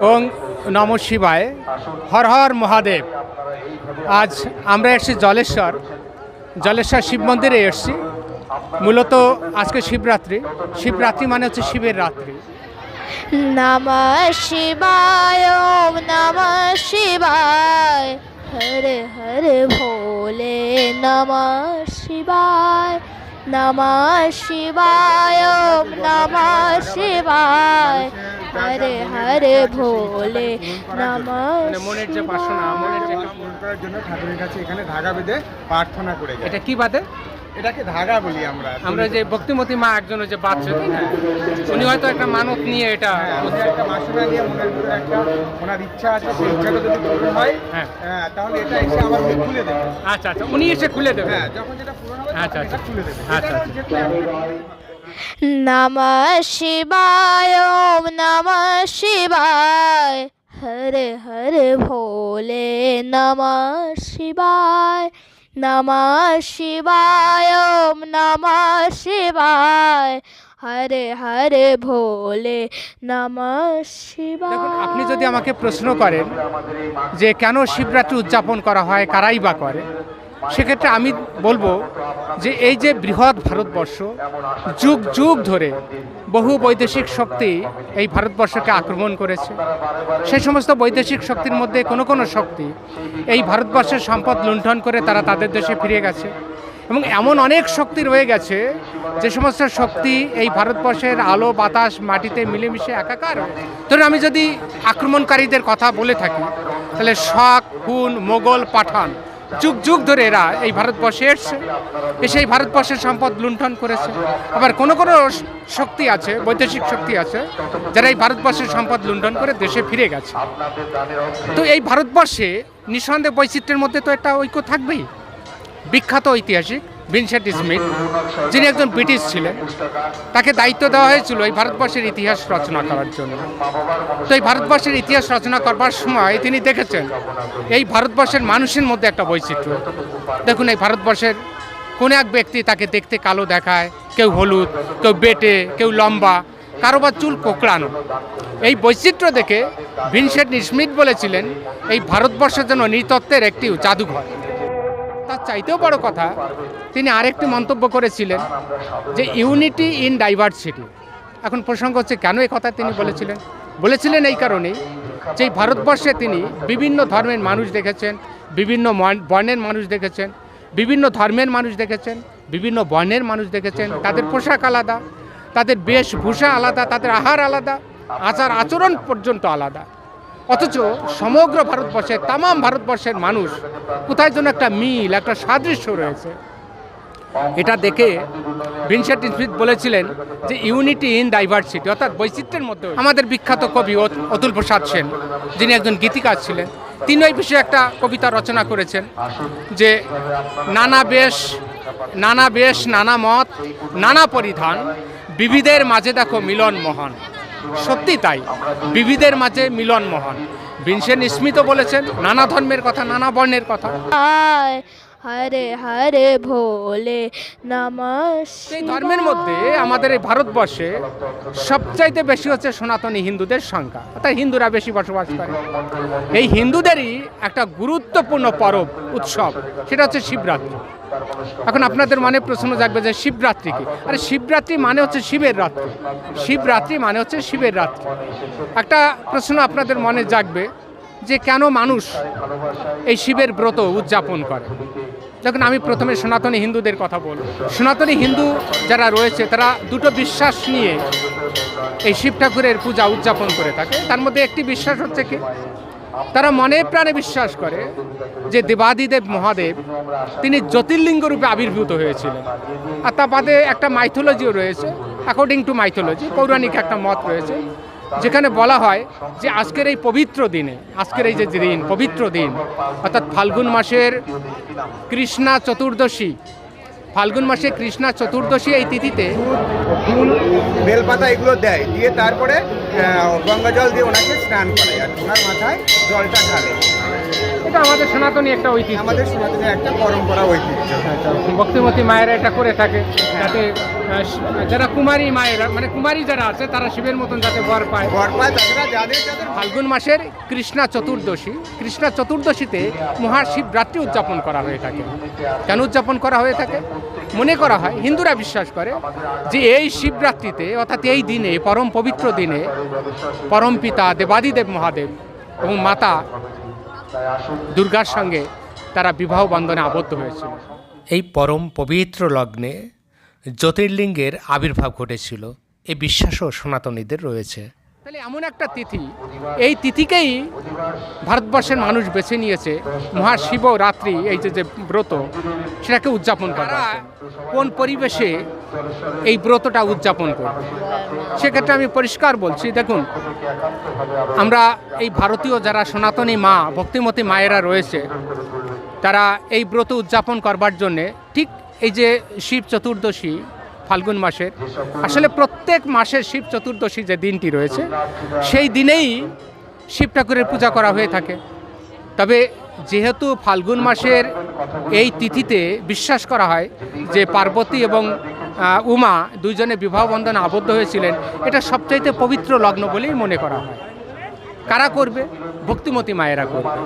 ওং নম শিবায়। হর হর মহাদেব। আজ আমরা এসেছি জলেশ্বর। জলেশ্বর শিব মন্দিরে এসেছি। মূলত আজকে শিবরাত্রি। শিবরাত্রি মানে হচ্ছে শিবের রাত্রি। নমঃ শিবায় নমঃ শিবায়। হরে হরে ভোলে নমঃ শিবায়। নমঃ শিবায় নম শিবায়। হরে হরে ভোলে নম মনে মনের যে বাসনা মনের যে করার জন্য ঠাকুরের কাছে এখানে ধাগা বেঁধে প্রার্থনা করে এটা কি বাদে এটাকে ধাগা বলি আমরা আমরা যে ভক্তিমতী মা একজন যে বাচ্চা তাই না উনি হয়তো একটা মানত নিয়ে এটা হ্যাঁ, একটা বাসনা নিয়ে মনের ভিতরে একটা ওনার ইচ্ছা আছে সেই ইচ্ছাটা যদি পূরণ হয় হ্যাঁ। হ্যাঁ, তাহলে এটা এসে আবার খুলে দেবে আচ্ছা আচ্ছা উনি এসে খুলে দেবেন হ্যাঁ যখন যেটা পূরণ হবে আচ্ছা, আচ্ছা। খুলে দেবে আচ্ছা, এটা আচ্ছা। নমঃ শিবায় ওম নমঃ শিবায় হরে হরে ভোলে নমঃ শিবায় নমঃ শিবায় নম শিবায় হরে হরে ভোলে নম শিবায় আপনি যদি আমাকে প্রশ্ন করেন যে কেন শিবরাত্রি উদযাপন করা হয়, কারাই বা করে? সেক্ষেত্রে আমি বলব যে এই যে বৃহৎ ভারতবর্ষ, যুগ যুগ ধরে বহু বৈদেশিক শক্তি এই ভারতবর্ষকে আক্রমণ করেছে। সেই সমস্ত বৈদেশিক শক্তির মধ্যে কোনো কোনো শক্তি এই ভারতবর্ষের সম্পদ লুণ্ঠন করে তারা তাদের দেশে ফিরে গেছে। এবং এমন অনেক শক্তি রয়ে গেছে যে সমস্ত শক্তি এই ভারতবর্ষের আলো, বাতাস, মাটিতে মিলেমিশে একাকার। ধরুন আমি যদি আক্রমণকারীদের কথা বলে থাকি, তাহলে শক হুন মোগল, পাঠান যুগ যুগ ধরে এরা এই ভারতবর্ষে এসছে এসে এই ভারতবর্ষের সম্পদ লুণ্ঠন করেছে। আবার কোনো কোনো শক্তি আছে, বৈদেশিক শক্তি আছে, যারা এই ভারতবর্ষের সম্পদ লুণ্ঠন করে দেশে ফিরে গেছে। তো এই ভারতবর্ষে নিঃসন্দেহ বৈচিত্র্যের মধ্যে তো একটা ঐক্য থাকবেই। বিখ্যাত ঐতিহাসিক। ভিনসেন্ট স্মিথ যিনি একজন ব্রিটিশ ছিলেন, তাকে দায়িত্ব দেওয়া হয়েছিল এই ভারতবর্ষের ইতিহাস রচনা করার জন্য। তো এই ভারতবর্ষের ইতিহাস রচনা করবার সময় তিনি দেখেছেন, এই ভারতবর্ষের মানুষের মধ্যে একটা বৈচিত্র্য। দেখুন, এই ভারতবর্ষের কোন এক ব্যক্তি তাকে দেখতে কালো দেখায়, কেউ হলুদ, কেউ বেটে, কেউ লম্বা, কারোবার চুল কোকড়ানো। এই বৈচিত্র্য দেখে ভিনসেন্ট স্মিথ বলেছিলেন, এই ভারতবর্ষের জন্য নৃতত্ত্বের একটি জাদুঘর। তার চাইতেও বড় কথা তিনি আরেকটি মন্তব্য করেছিলেন যে ইউনিটি ইন ডাইভার্সিটি। এখন প্রসঙ্গ হচ্ছে কেন এই কথা তিনি বলেছিলেন? বলেছিলেন এই কারণেই যে ভারতবর্ষে তিনি বিভিন্ন ধর্মের মানুষ দেখেছেন বিভিন্ন বর্ণের মানুষ দেখেছেন বিভিন্ন ধর্মের মানুষ দেখেছেন বিভিন্ন বর্ণের মানুষ দেখেছেন তাদের পোশাক আলাদা তাদের বেশভূষা আলাদা তাদের আহার আলাদা আচার আচরণ পর্যন্ত আলাদা। অথচ সমগ্র ভারতবর্ষের তাম ভারতবর্ষের মানুষ কোথায় যেন একটা মিল, একটা সাদৃশ্য রয়েছে। এটা দেখে ভিনসেন্ট স্মিথ বলেছিলেন যে ইউনিটি ইন ডাইভার্সিটি, অর্থাৎ বৈচিত্র্যের মধ্যে আমাদের বিখ্যাত কবি অত- অতুল প্রসাদ সেন, যিনি একজন গীতিকার ছিলেন। তিনি ওই বিষয়ে একটা কবিতা রচনা করেছেন যে নানা বেশ নানা বেশ, নানা মত, নানা পরিধান, বিবিধের মাঝে দেখো মিলন মহান। সত্যি তাই। বিবিধের মাঝে মিলন মহান ভিনসেন্ট স্মিতও বলেছেন, নানা ধর্মের কথা, নানা বর্ণের কথা। হরে হরে ভোলে ধর্মের মধ্যে আমাদের এই ভারতবর্ষে সবচাইতে বেশি হচ্ছে সনাতনী হিন্দুদের সংখ্যা। অর্থাৎ হিন্দুরা বেশি বসবাস করে। এই হিন্দুদেরই একটা গুরুত্বপূর্ণ পরব উৎসব সেটা হচ্ছে শিবরাত্রি। এখন আপনাদের মনে প্রশ্ন জাগবে যে শিবরাত্রি কি? আরে শিবরাত্রি মানে হচ্ছে শিবের রাত্রি। শিবরাত্রি মানে হচ্ছে শিবের রাত্রি। একটা প্রশ্ন আপনাদের মনে জাগবে যে কেন মানুষ এই শিবের ব্রত উদযাপন করে? যখন আমি প্রথমে সনাতনী হিন্দুদের কথা বলব, সনাতনী হিন্দু যারা রয়েছে, তারা দুটো বিশ্বাস নিয়ে এই শিব ঠাকুরের পূজা উদযাপন করে থাকে। তার মধ্যে একটি বিশ্বাস হচ্ছে কি? তারা মনে প্রাণে বিশ্বাস করে যে দেবাদিদেব মহাদেব, তিনি জ্যোতির্লিঙ্গ রূপে আবির্ভূত হয়েছিলেন। আর তা বাদে একটা মাইথোলজিও রয়েছে। অ্যাকর্ডিং টু মাইথোলজি পৌরাণিক একটা মত রয়েছে যেখানে বলা হয় যে আজকের এই পবিত্র দিনে আজকের এই যে দিন পবিত্র দিন অর্থাৎ ফাল্গুন মাসের কৃষ্ণা চতুর্দশী ফাল্গুন মাসে কৃষ্ণা চতুর্দশী এই তিথিতে ফুল বেলপাতা এগুলো দেয়। দিয়ে তারপরে গঙ্গা জল দিয়ে ওনাকে স্নান করে আর ওনার মাথায় জলটা ঢালে। এটা আমাদের সনাতনী একটা ঐতিহ্য। আমাদের সনাতনের একটা পরম্পরা ঐতিহ্য। ভক্তিমতী মায়েরা এটা করে থাকে যাতে যারা কুমারী মায়েরা মানে কুমারী যারা আছে তারা শিবের মতন যাতে বর পায়। বর পায় তাছাড়া যাদের যাদের ফাল্গুন মাসের কৃষ্ণা চতুর্দশী কৃষ্ণা চতুর্দশীতে মহাশিবরাত্রি উদযাপন করা হয়ে থাকে। কেন উদযাপন করা হয়ে থাকে? মনে করা হয়, হিন্দুরা বিশ্বাস করে যে এই শিবরাত্রিতে, অর্থাৎ এই দিনে, পরম পবিত্র দিনে, পরম পিতা দেবাদিদেব মহাদেব এবং মাতা দুর্গার সঙ্গে তারা বিবাহ বন্ধনে আবদ্ধ হয়েছিল। এই পরম পবিত্র লগ্নে জ্যোতির্লিঙ্গের আবির্ভাব ঘটেছিল। এ বিশ্বাসও সনাতনীদের রয়েছে। তাহলে এমন একটা তিথি। এই তিথিকেই ভারতবর্ষের মানুষ বেছে নিয়েছে মহাশিবরাত্রি এই যে যে ব্রত সেটাকে উদযাপন করা কোন পরিবেশে এই ব্রতটা উদযাপন করবে? সেক্ষেত্রে আমি পরিষ্কার বলছি দেখুন আমরা এই ভারতীয় যারা সনাতনী মা ভক্তিমতী মায়েরা রয়েছে তারা এই ব্রত উদযাপন করবার জন্যে ঠিক এই যে শিব চতুর্দশী ফাল্গুন মাসের। আসলে প্রত্যেক মাসের শিব চতুর্দশী যে দিনটি রয়েছে, সেই দিনেই শিব ঠাকুরের পূজা করা হয়ে থাকে। তবে যেহেতু ফাল্গুন মাসের এই তিথিতে বিশ্বাস করা হয় যে পার্বতী এবং উমা দুইজনে বিবাহ বন্ধনে আবদ্ধ হয়েছিলেন, এটা সবচাইতে পবিত্র লগ্ন বলেই মনে করা হয়। কারা করবে? ভক্তিমতী মায়েরা করবে।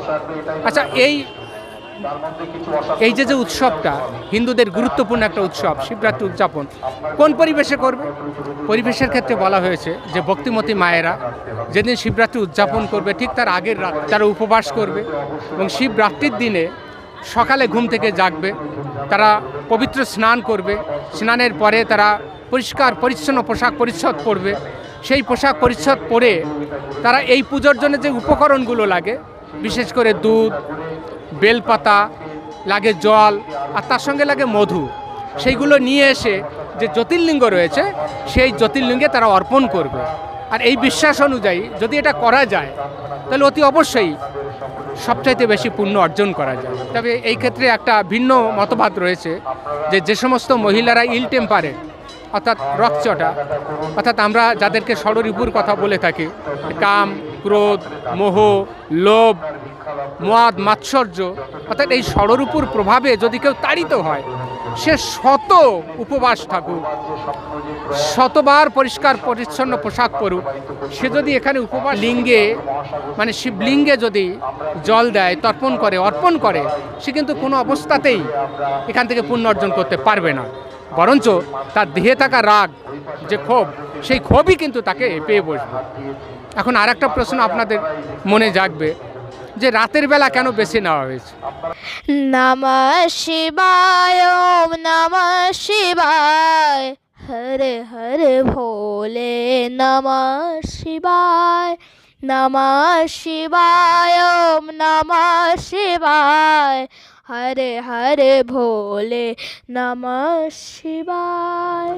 আচ্ছা এই এই যে যে উৎসবটা, হিন্দুদের গুরুত্বপূর্ণ একটা উৎসব, শিবরাত্রি উদযাপন, কোন পরিবেশে করবে? পরিবেশের ক্ষেত্রে বলা হয়েছে যে ভক্তিমতী মায়েরা যেদিন শিবরাত্রি উদযাপন করবে, ঠিক তার আগের রাত তারা উপবাস করবে এবং শিবরাত্রির দিনে সকালে ঘুম থেকে জাগবে, তারা পবিত্র স্নান করবে, স্নানের পরে তারা পরিষ্কার, পরিচ্ছন্ন পোশাক পরিচ্ছদ পরবে। সেই পোশাক পরিচ্ছদ পরে তারা এই পুজোর জন্য যে উপকরণগুলো লাগে, বিশেষ করে দুধ বেলপাতা, লাগে জল, আর তার সঙ্গে লাগে মধু। সেইগুলো নিয়ে এসে যে জ্যোতির্লিঙ্গ রয়েছে, সেই জ্যোতির্লিঙ্গে তারা অর্পণ করবে। আর এই বিশ্বাস অনুযায়ী যদি এটা করা যায়, তাহলে অতি অবশ্যই সবচাইতে বেশি পুণ্য অর্জন করা যায়। তবে এই ক্ষেত্রে একটা ভিন্ন মতবাদ রয়েছে যে যে সমস্ত মহিলারা ইল টেম্পারে, অর্থাৎ রকচটা অর্থাৎ আমরা যাদেরকে ষড়রিপুর কথা বলে থাকি, কাম, ক্রোধ, মোহ, লোভ মদ, মাৎসর্য, অর্থাৎ এই ষড়রূপুর প্রভাবে যদি কেউ তাড়িত হয়, সে শত উপবাস থাকুক, শতবার পরিষ্কার, পরিচ্ছন্ন পোশাক পরুক। সে যদি এখানে উপবাস লিঙ্গে মানে শিবলিঙ্গে যদি জল দেয়, তর্পণ করে, অর্পণ করে, সে কিন্তু কোনো অবস্থাতেই এখান থেকে পুণ্য অর্জন করতে পারবে না। বরঞ্চ তার দেহে থাকা রাগ, যে ক্ষোভ, সেই ক্ষোভই কিন্তু তাকে পেয়ে বসবে। এখন আর একটা প্রশ্ন আপনাদের মনে জাগবে। যে রাতের বেলা কেন বেশি নেওয়া হয়েছে? নম শিবায় নম শিবায়। হরে হরে ভোলে নম শিবায় নম শিবায় নম শিবায়। হরে হরে ভোলে নমঃ শিবায়।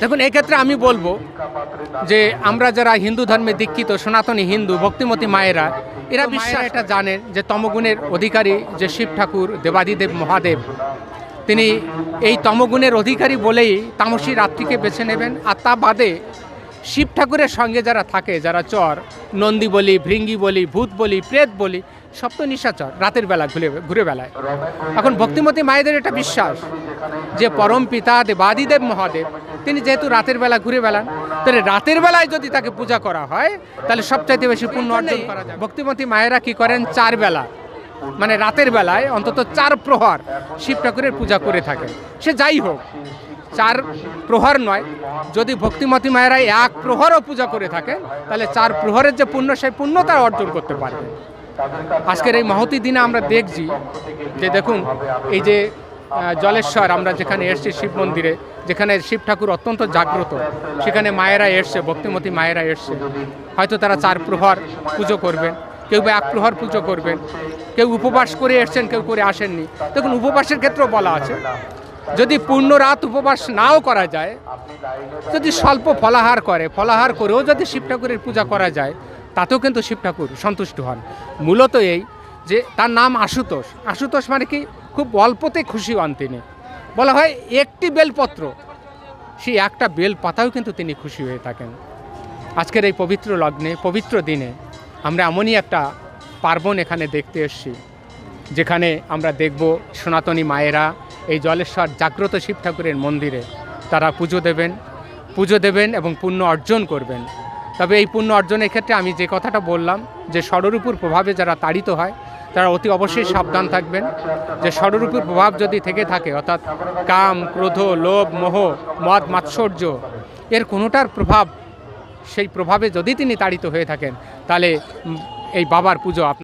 দেখুন এক্ষেত্রে আমি বলব যে আমরা যারা হিন্দু ধর্মে দীক্ষিত সনাতনী হিন্দু ভক্তিমতী মায়েরা এরা বিশ্বাস এটা জানেন যে তমগুণের অধিকারী যে শিব ঠাকুর দেবাদিদেব মহাদেব তিনি এই তমগুণের অধিকারী বলেই তামসী রাত্রিকে বেছে নেবেন। আর তা বাদে শিব ঠাকুরের সঙ্গে যারা থাকে যারা চর নন্দী বলি ভৃঙ্গি বলি ভূত বলি প্রেত বলি সব তো নিশাচর রাতের বেলা ঘুরে ঘুরে বেলায় এখন ভক্তিমতী মায়েদের এটা বিশ্বাস যে পরম পিতা দেবাদিদেব মহাদেব তিনি যেহেতু রাতের বেলা ঘুরে বেড়ান তাহলে রাতের বেলায় যদি তাকে পূজা করা হয় তাহলে সবচাইতে বেশি পুণ্য অর্জন করা যায়। ভক্তিমতী মায়েরা কি করেন? চার বেলা। মানে রাতের বেলায় অন্তত চার প্রহর শিব ঠাকুরের পূজা করে থাকেন। সে যাই হোক চার প্রহর নয় যদি ভক্তিমতী মায়েরা এক প্রহরও পূজা করে থাকে তাহলে চার প্রহরের যে পুণ্য সেই পুণ্য তারা অর্জন করতে পারবে আজকের এই মহতি দিনে আমরা দেখছি যে দেখুন, এই যে জলেশ্বর আমরা যেখানে এসছি শিব মন্দিরে, যেখানে শিব ঠাকুর অত্যন্ত জাগ্রত, সেখানে মায়েরা এসছে, ভক্তিমতী মায়েরা এসছে। হয়তো তারা চার প্রহর পুজো করবেন, কেউ বা এক প্রহর পুজো করবেন, কেউ উপবাস করে এসছেন, কেউ করে আসেননি। দেখুন, উপবাসের ক্ষেত্রেও বলা আছে, যদি পূর্ণ রাত উপবাস নাও করা যায়, যদি স্বল্প ফলাহার করে, ফলাহার করেও যদি শিব ঠাকুরের পূজা করা যায় তাতেও কিন্তু শিব ঠাকুর সন্তুষ্ট হন। মূলত এই যে তার নাম আশুতোষ। আশুতোষ মানে কি? খুব অল্পতে খুশি হন তিনি। বলা হয় একটি বেলপত্র। সেই একটা বেল পাতাও কিন্তু তিনি খুশি হয়ে থাকেন। আজকের এই পবিত্র লগ্নে, পবিত্র দিনে আমরা এমনই একটা পার্বণ এখানে দেখতে এসছি, যেখানে আমরা দেখব সনাতনী মায়েরা এই জলেশ্বর জাগ্রত শিব ঠাকুরের মন্দিরে। তারা পুজো দেবেন পুজো দেবেন এবং পুণ্য অর্জন করবেন। তবে এই পুণ্য অর্জনের ক্ষেত্রে আমি যে কথাটা বললাম, যে ষড়রূপুর প্রভাবে যারা তাড়িত হয়, তারা অতি অবশ্যই সাবধান থাকবেন। যে ষড়রূপুর প্রভাব যদি থেকে থাকে, অর্থাৎ কাম, ক্রোধ, লোভ, মোহ, মদ, মাৎসর্য, এর কোনোটার প্রভাব, সেই প্রভাবে যদি তিনি তাড়িত হয়ে থাকেন, তাহলে এই বাবার পুজো